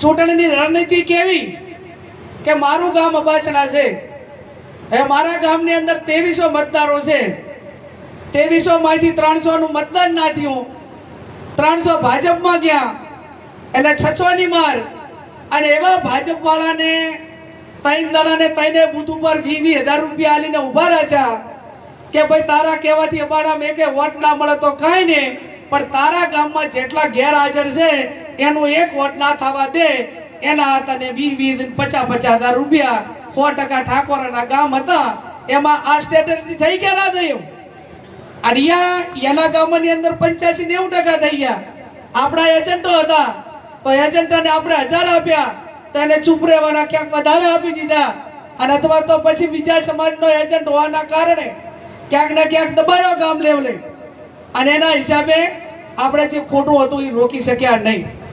ચૂંટણીની રણનીતિ કેવી? કે મારું ગામ અબાચણા છે. હવે મારા ગામની અંદર ત્રેવીસો મતદારો છે. ત્રેવીસો માંથી ત્રણસો નું મતદાન ના થયું. ત્રણસો ભાજપમાં ગયા. એટલે છસો ની માર. અને એવા ભાજપ વાળાને ત્રણ દડાને ત્રણે બૂથ ઉપર વી વી હજાર રૂપિયા આલીને ઊભા રાખ્યા કે ભાઈ તારા કહેવાથી અબાડામાં કે વોટ ના મળે તો કાંઈ નહીં. પણ તારા ગામમાં જેટલા ગેરહાજર છે એનું એક વોટ ના થવા દે. એના હતા ને વી વીસ પચાસ પચાસ હજાર રૂપિયા સો ટકા ઠાકોરાના ગામ હતા. એમાં આ સ્ટ્રેટેજી થઈ ગયા ના થયું? અહીંયા એના ગામની અંદર પંચ્યાસી નેવું ટકા થઈ ગયા. આપણા એજન્ટો હતા. તો એજન્ટને આપણે હજાર આપ્યા. તો એને ચૂપ રહેવાના ક્યાંક વધારે આપી દીધા. અને અથવા તો પછી બીજા સમાજનો એજન્ટ હોવાના કારણે ક્યાંક ને ક્યાંક દબાયો ગામ લેવલે અને એના હિસાબે આપણે જે ખોટું હતું એ રોકી શક્યા નહીં.